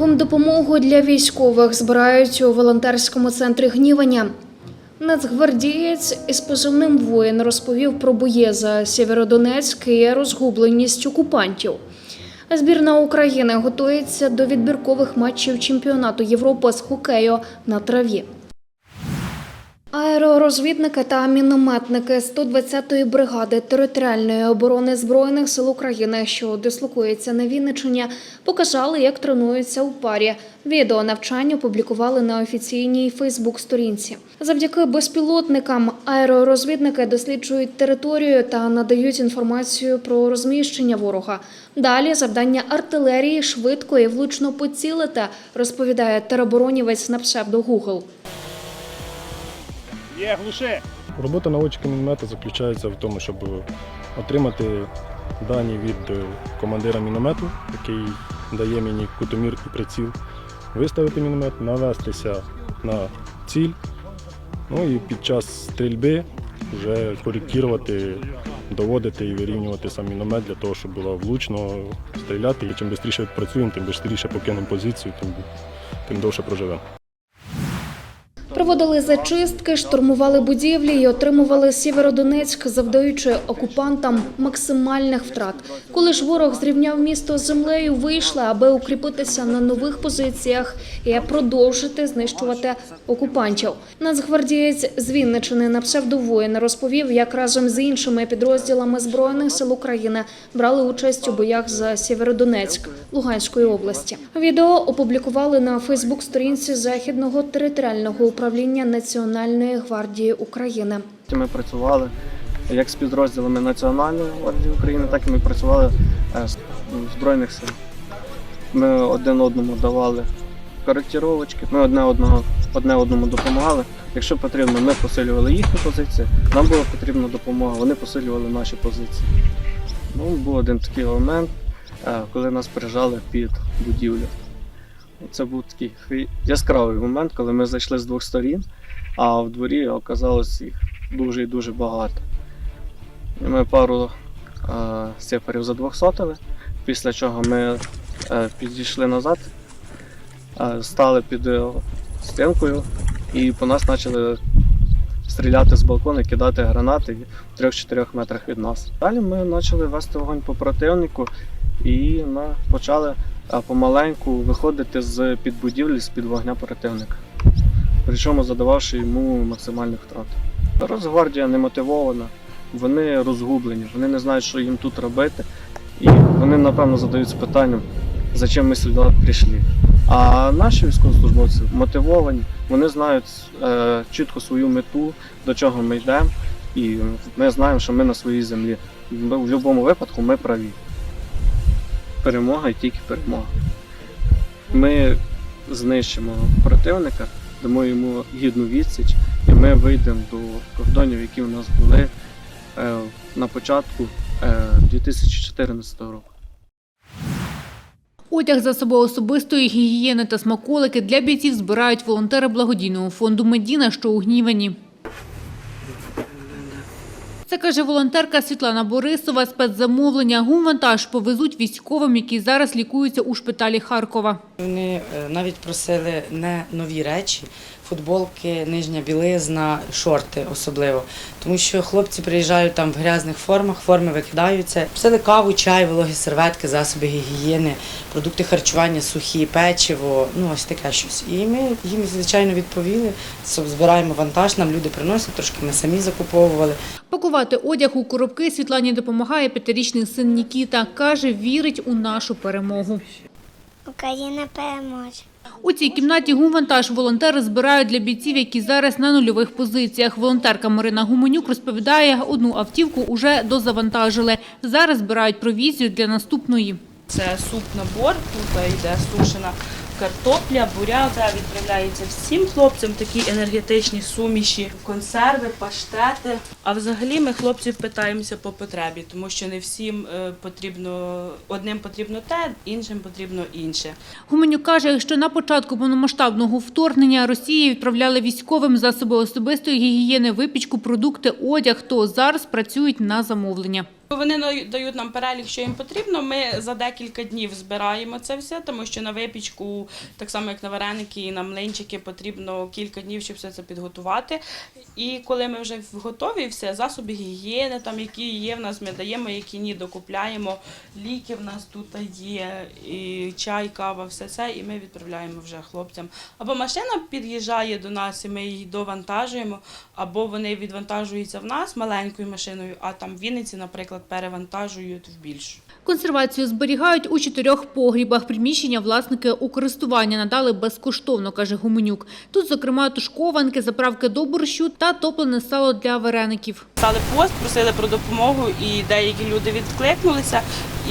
Гумдопомогу для військових збирають у волонтерському центрі гнівання. Нацгвардієць із позивним воїн розповів про бої за Сєвєродонецьк і розгубленість окупантів. Збірна України готується до відбіркових матчів чемпіонату Європи з хокею на траві. Аеророзвідники та мінометники 120-ї бригади територіальної оборони збройних сил України, що дислокується на Вінниччині, показали, як тренуються у парі. Відео навчання опублікували на офіційній Фейсбук-сторінці. Завдяки безпілотникам аеророзвідники досліджують територію та надають інформацію про розміщення ворога. Далі завдання артилерії швидко і влучно поцілити, розповідає тероборонівець на псевдо Google. Є, глуши! Робота наводчика міномета заключається в тому, щоб отримати дані від е, командира міномету, який дає мені кутомір і приціл, виставити міномет, навестися на ціль, ну і під час стрільби вже коректувати, доводити і вирівнювати сам міномет для того, щоб було влучно стріляти. І чим швидше відпрацюємо, тим швидше покинемо позицію, тим, тим довше проживемо. Проводили зачистки, штурмували будівлі і отримували Сєвєродонецьк, завдаючи окупантам максимальних втрат. Коли ж ворог зрівняв місто з землею, вийшли, аби укріпитися на нових позиціях і продовжити знищувати окупантів. Нацгвардієць з Вінничини на псевдовоїн розповів, як разом з іншими підрозділами збройних сил України брали участь у боях за Сєвєродонецьк Луганської області. Відео опублікували на Фейсбук-сторінці західного територіального управління Національної гвардії України. Ми працювали як з підрозділами Національної гвардії України, так і ми працювали е, з ну, Збройних сил. Ми один одному давали коректировочки, ми одне, одного, одне одному допомагали. Якщо потрібно, ми посилювали їхні позиції, нам була потрібна допомога, вони посилювали наші позиції. Ну, був один такий момент, е, коли нас прижали під будівлю. Це був такий яскравий момент, коли ми зайшли з двох сторін, а в дворі оказалось їх дуже і дуже багато. І ми пару е, сепарів задвохсотили, після чого ми е, підійшли назад, е, стали під е, стінкою і по нас почали стріляти з балкону, кидати гранати в 3-4 метрах від нас. Далі ми почали вести вогонь по противнику і ми почали помаленьку виходити з під будівлі, з під вогня противника. Причому задававши йому максимальних втрат. Росгвардія не мотивована, вони розгублені, вони не знають, що їм тут робити. І вони, напевно, задаються питанням, зачем ми сюди прийшли. А наші військовослужбовці мотивовані, вони знають е, чітко свою мету, до чого ми йдемо, і ми знаємо, що ми на своїй землі. В будь-якому випадку ми праві. Перемога і тільки перемога. Ми знищимо противника, дамо йому гідну відсіч, і ми вийдемо до кордонів, які у нас були е, на початку е, 2014 року. Одяг за собою особистої гігієни та смаколики для бійців збирають волонтери благодійного фонду Медіна, що у Гнівані. Це каже волонтерка Світлана Борисова. Спецзамовлення гумвантаж повезуть військовим, які зараз лікуються у шпиталі Харкова. Вони е, навіть просили не нові речі, футболки, нижня білизна, шорти особливо. Тому що хлопці приїжджають там в грязних формах, форми викидаються. Просили каву, чай, вологі серветки, засоби гігієни, продукти харчування, сухі, печиво, ну ось таке щось. І ми їм, звичайно, відповіли, збираємо вантаж, нам люди приносять, трошки ми самі закуповували. Пакувати одяг у коробки Світлані допомагає п'ятирічний син Нікіта. Каже, вірить у нашу перемогу. Україна переможе. У цій кімнаті гумвантаж волонтери збирають для бійців, які зараз на нульових позиціях. Волонтерка Марина Гуменюк розповідає, одну автівку уже дозавантажили. Зараз збирають провізію для наступної. Це суп-набор, тут йде сушена картопля, буряк. Це відправляється всім хлопцям такі енергетичні суміші, консерви, паштети. А взагалі ми хлопців питаємося по потребі, тому що не всім е, потрібно одним потрібно те, іншим потрібно інше. Гуменюк каже, що на початку повномасштабного вторгнення Росії відправляли військовим засоби особистої гігієни, випічку, продукти, одяг, то зараз працюють на замовлення. Вони дають нам перелік, що їм потрібно. Ми за декілька днів збираємо це все, тому що на випічку, так само як на вареники і на млинчики, потрібно кілька днів, щоб все це підготувати. І коли ми вже готові, все засоби гігієни, там які є в нас, ми даємо, які ні, докупляємо. Ліки в нас тут є, і чай, кава, все це, і ми відправляємо вже хлопцям. Або машина під'їжджає до нас, і ми її довантажуємо, або вони відвантажуються в нас маленькою машиною, а там в Вінниці, наприклад, перевантажують в більшу. Консервацію зберігають у чотирьох погрібах. Приміщення власники у користування надали безкоштовно, каже Гуменюк. Тут, зокрема, тушкованки, заправки до борщу та топлене сало для вареників. Стали пост, просили про допомогу, і деякі люди відкликнулися,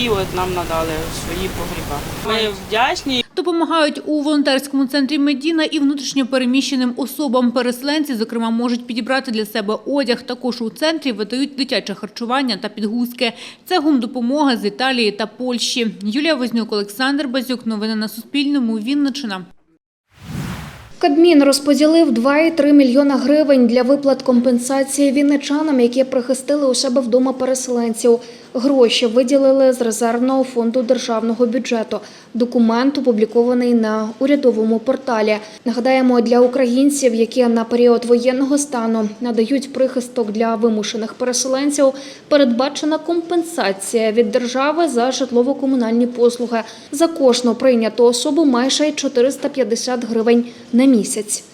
і от нам надали свої погріба. Ми вдячні. Допомагають у волонтерському центрі Медіна і внутрішньо переміщеним особам. Переселенці, зокрема, можуть підібрати для себе одяг. Також у центрі видають дитяче харчування та підгузки. Це гумдопомога з Італії та Польщі. Юлія Вознюк, Олександр Базюк. Новини на Суспільному. Вінниччина. Кабмін розподілив 2,3 мільйона гривень для виплат компенсації вінничанам, які прихистили у себе вдома переселенців. Гроші виділили з резервного фонду державного бюджету. Документ опублікований на урядовому порталі. Нагадаємо, для українців, які на період воєнного стану надають прихисток для вимушених переселенців, передбачена компенсація від держави за житлово-комунальні послуги. За кожну прийняту особу майже 450 гривень на місяць.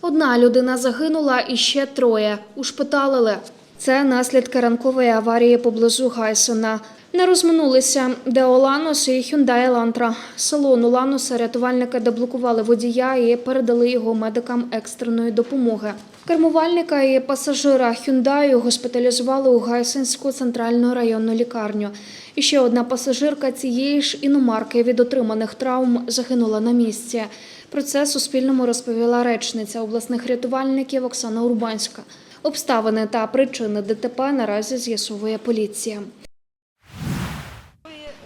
Одна людина загинула і ще троє ушпиталили. Це наслідки ранкової аварії поблизу Гайсона. Не розминулися Деоланос і Hyundai Elantra. Салону Ланоса рятувальники деблокували водія і передали його медикам екстреної допомоги. Кермувальника і пасажира Hyundai госпіталізували у Гайсинську центральну районну лікарню. І ще одна пасажирка цієї ж іномарки від отриманих травм загинула на місці. Про це Суспільному розповіла речниця обласних рятувальників Оксана Урбанська. Обставини та причини ДТП наразі з'ясовує поліція.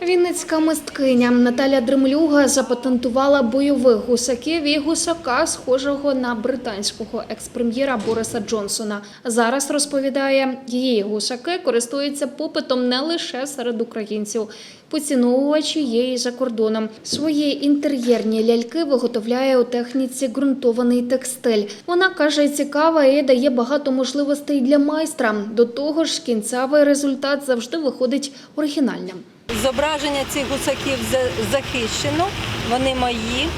Вінницька мисткиня Наталя Дремлюга запатентувала бойових гусаків і гусака, схожого на британського експрем'єра Бориса Джонсона. Зараз розповідає, її гусаки користуються попитом не лише серед українців. Поціновувачі є і за кордоном. Свої інтер'єрні ляльки виготовляє у техніці ґрунтований текстиль. Вона каже, цікава і дає багато можливостей для майстра. До того ж, кінцевий результат завжди виходить оригінальним. Зображення цих гусаків захищено, вони мої,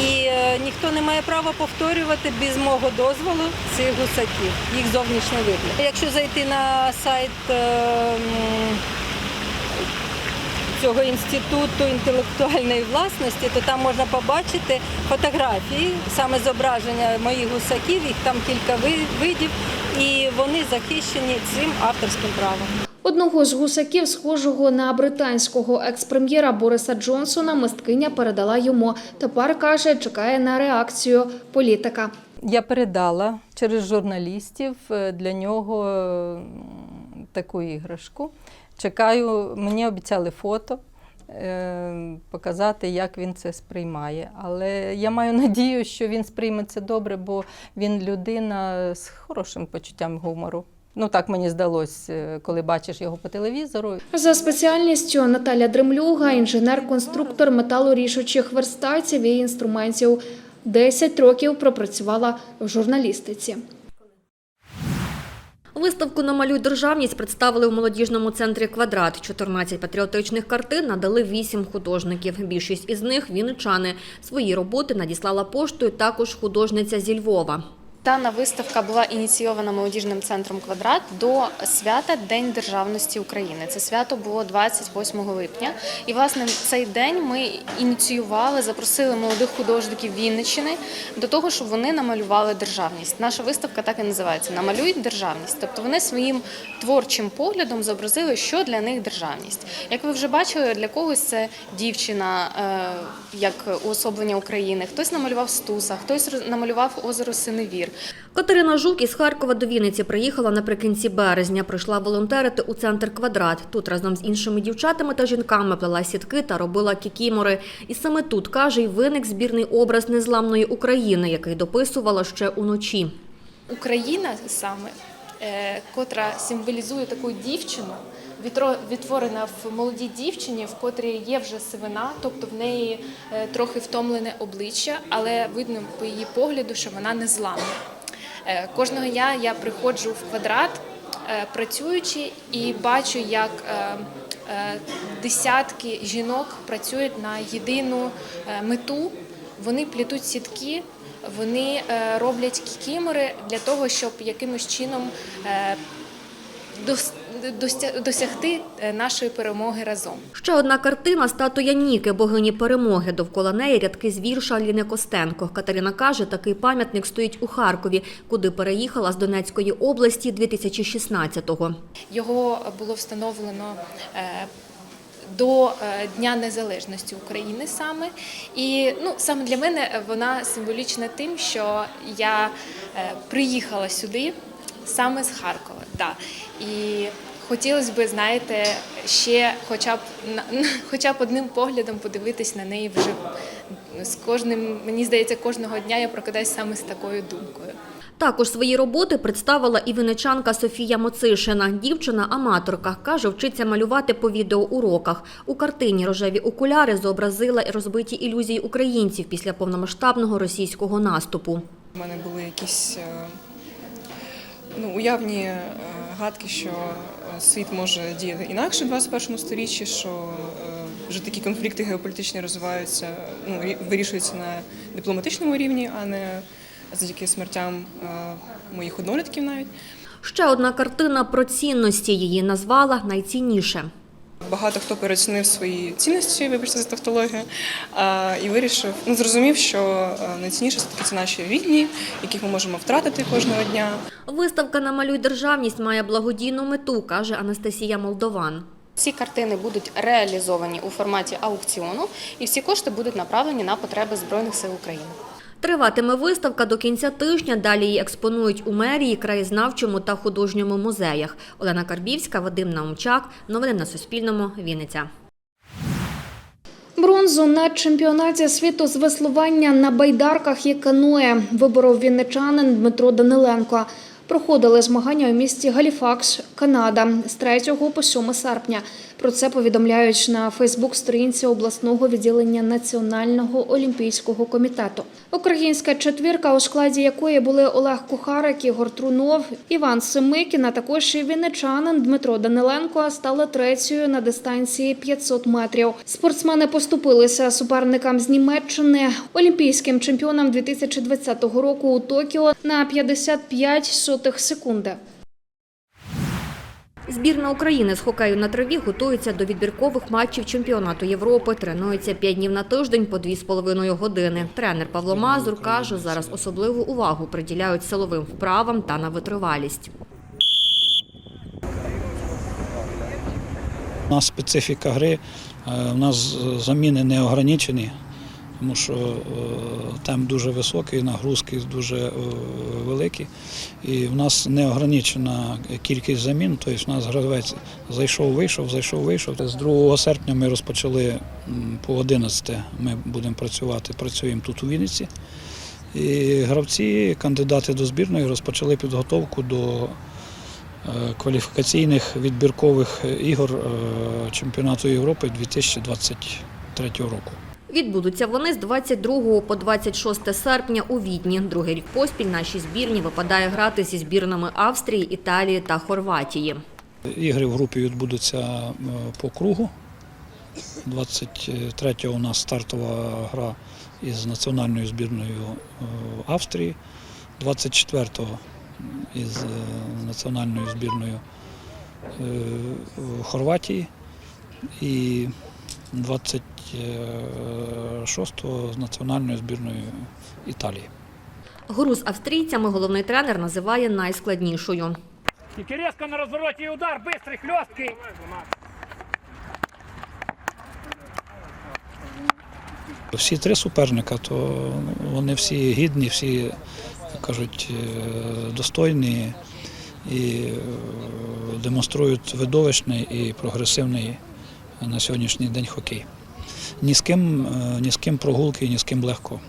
і е, ніхто не має права повторювати без мого дозволу цих гусаків, їх зовнішній вигляд. Якщо зайти на сайт е, м, цього інституту інтелектуальної власності, то там можна побачити фотографії, саме зображення моїх гусаків, їх там кілька ви- видів, і вони захищені цим авторським правом. Одного з гусаків, схожого на британського експрем'єра Бориса Джонсона, мисткиня передала йому. Тепер каже, чекає на реакцію політика. Я передала через журналістів е, для нього е, таку іграшку. Чекаю, мені обіцяли фото. е, Показати, як він це сприймає. Але я маю надію, що він сприйме це добре, бо він людина з хорошим почуттям гумору. Ну так мені здалося, е, коли бачиш його по телевізору. За спеціальністю Наталя Дремлюга, інженер-конструктор металорішучих верстатів і інструментів. 10 років пропрацювала в журналістиці. Виставку «Намалюй державність» представили у молодіжному центрі «Квадрат». 14 патріотичних картин надали 8 художників. Більшість із них – віничани. Свої роботи надіслала поштою також художниця зі Львова. Дана виставка була ініційована молодіжним центром Квадрат до свята День державності України. Це свято було 28 липня. І власне цей день ми ініціювали, запросили молодих художників Вінниччини до того, щоб вони намалювали державність. Наша виставка так і називається Намалюй державність. Тобто вони своїм творчим поглядом зобразили, що для них державність. Як ви вже бачили, для когось це дівчина е, як уособлення України. Хтось намалював Стуса, хтось намалював озеро Синевір. Катерина Жук із Харкова до Вінниці приїхала наприкінці березня. Прийшла волонтерити у центр «Квадрат». Тут разом з іншими дівчатами та жінками плела сітки та робила кікімори. І саме тут, каже, й виник збірний образ незламної України, який дописувала ще уночі. Україна саме е, котра символізує таку дівчину, відтворена в молодій дівчині, в котрій є вже сивина, тобто в неї е, трохи втомлене обличчя, але видно по її погляду, що вона не зламна. Е, Кожного дня я приходжу в квадрат, е, працюючи, і бачу, як десятки жінок працюють на єдину мету. Вони плетуть сітки, вони роблять кікімори для того, щоб якимось чином досягти е, нашої перемоги разом. Ще одна картина – статуя Ніки, богині перемоги. Довкола неї рядки з вірша Аліни Костенко. Катерина каже, такий пам'ятник стоїть у Харкові, куди переїхала з Донецької області 2016-го. Його було встановлено е, до е, Дня Незалежності України саме. І ну, саме для мене вона символічна тим, що я приїхала сюди саме з Харкова. Да. І хотілося б, знаєте, ще хоча б, на- хоча б одним поглядом подивитись на неї вже з кожним, мені здається, кожного дня я прокидаюсь саме з такою думкою. Також свої роботи представила і виничанка Софія Моцишина. Дівчина-аматорка, каже, вчиться малювати по відеоуроках. У картині «Рожеві окуляри» зобразила розбиті ілюзії українців після повномасштабного російського наступу. У мене були якісь е, ну, уявні е, гадки, що світ може діяти інакше в 21 сторіччі, що е, вже такі конфлікти геополітичні розвиваються, ну, рі- вирішуються на дипломатичному рівні, а не завдяки смертям е, моїх однолітків навіть. Ще одна картина про цінності її назвала найцінніше. Багато хто переоцінив свої цінності, вибачте за тавтологію, і вирішив, ну зрозумів, що е, найцінніше все таки це наші рідні, яких ми можемо втратити кожного дня. Виставка «Намалюй державність» має благодійну мету, каже Анастасія Молдован. Ці картини будуть реалізовані у форматі аукціону, і всі кошти будуть направлені на потреби Збройних сил України. Триватиме виставка до кінця тижня. Далі її експонують у мерії, краєзнавчому та художньому музеях. Олена Карбівська, Вадим Наумчак. Новини на Суспільному. Вінниця. Бронзу на чемпіонаті світу з веслування на байдарках і каное виборов вінничанин Дмитро Даниленко. Проходили змагання у місті Галіфакс, Канада з 3 по 7 серпня. Про це повідомляють на Фейсбук-сторінці обласного відділення Національного олімпійського комітету. Українська четвірка, у складі якої були Олег Кухарик, Ігор Трунов, Іван Семикін, а також і вінничанин Дмитро Даниленко стали третьою на дистанції 500 метрів. Спортсмени поступилися суперникам з Німеччини, олімпійським чемпіонам 2020 року у Токіо на 55 сотих секунди. Збірна України з хокею на траві готується до відбіркових матчів чемпіонату Європи. Тренується 5 днів на тиждень по 2,5 години. Тренер Павло Мазур каже, зараз особливу увагу приділяють силовим вправам та на витривалість. У нас специфіка гри, е, у нас заміни не ограничені, тому що е, темп дуже високий, нагрузки дуже е, великі. І в нас не ограничена кількість замін, тобто в нас гравець зайшов, вийшов, зайшов, вийшов. З 2 серпня ми розпочали по 11 ми будемо працювати, працюємо тут у Вінниці. І гравці, кандидати до збірної, розпочали підготовку до е, кваліфікаційних відбіркових ігор чемпіонату Європи 2023 року. Відбудуться вони з 22 по 26 серпня у Відні. Другий рік поспіль нашій збірні випадає грати зі збірнами Австрії, Італії та Хорватії. Ігри в групі відбудуться е, по кругу. 23-го у нас стартова гра із національною збірною е, Австрії, 24-го із е, національною збірною Хорватії і 26-го з національною збірною Італії. Гру з австрійцями головний тренер називає найскладнішою. Тільки різко на розвороті і удар, бистрий, хльосткий. Всі три суперника, то ну, вони всі гідні, всі як кажуть, е, достойні і е, демонструють видовищний і прогресивний на сьогоднішній день хокей. Ні з ким, е, ні з ким прогулки, ні з ким легко.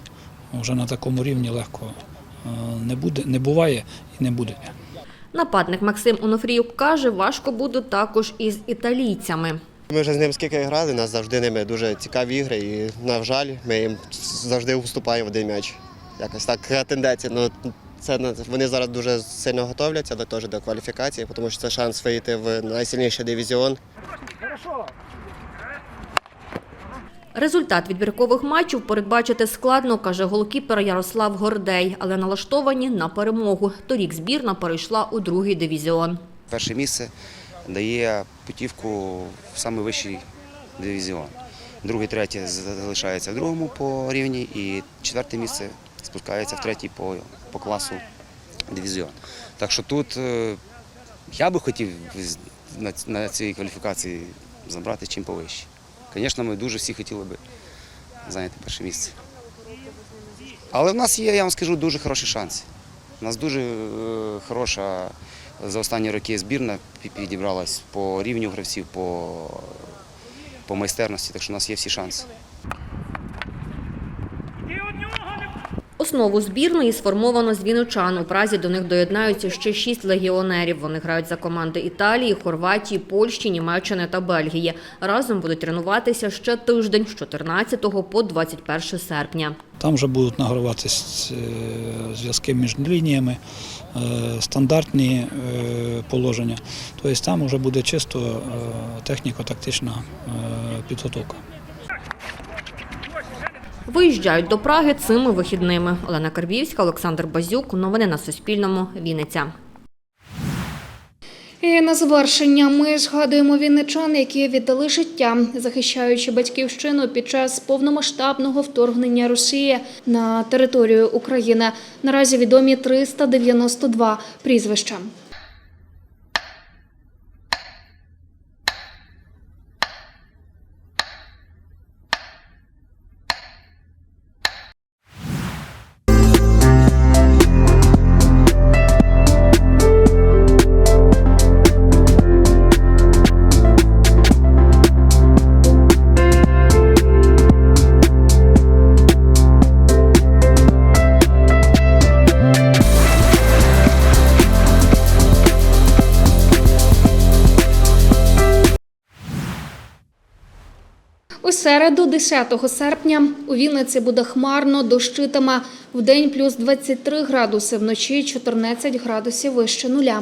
Вже на такому рівні легко е, не буде, не буває і не буде. Нападник Максим Онофріюк каже, важко буде також із італійцями. Ми вже з ним скільки грали, нас завжди ними дуже цікаві ігри, і, на жаль, ми їм завжди уступаємо в один м'яч. Якось така тенденція. Ну, це на- вони зараз дуже сильно готовляться до, теж до кваліфікації, тому що це шанс вийти в найсильніший дивізіон. Результат відбіркових матчів передбачити складно, каже голкіпер Ярослав Гордей, але налаштовані на перемогу. Торік збірна перейшла у другий дивізіон. Перше місце дає путівку в найвищий дивізіон. Друге, третє залишається в другому по рівні, і четверте місце спускається в третій по, по класу дивізіон. Так що тут е, я би хотів на цій кваліфікації забрати чим повище. Звісно, ми дуже всі хотіли би зайняти перше місце. Але в нас є, я вам скажу, дуже хороші шанси. У нас дуже е, хороша за останні роки збірна підібралась по рівню гравців, по, по майстерності, так що у нас є всі шанси. Основу збірної сформовано з віночан. У Празі до них доєднаються ще шість легіонерів. Вони грають за команди Італії, Хорватії, Польщі, Німеччини та Бельгії. Разом будуть тренуватися ще тиждень з 14 по 21 серпня. Там вже будуть награватись е, зв'язки між лініями, е, стандартні е, положення. Тобто там вже буде чисто техніко-тактична підготовка. Виїжджають до Праги цими вихідними. Олена Карбівська, Олександр Базюк. Новини на Суспільному. Вінниця. І на завершення ми згадуємо вінничан, які віддали життя, захищаючи батьківщину під час повномасштабного вторгнення Росії на територію України. Наразі відомі 392 прізвища. Середу, 10 серпня, у Вінниці буде хмарно, дощитиме. В день плюс 23 градуси, вночі 14 градусів вище нуля.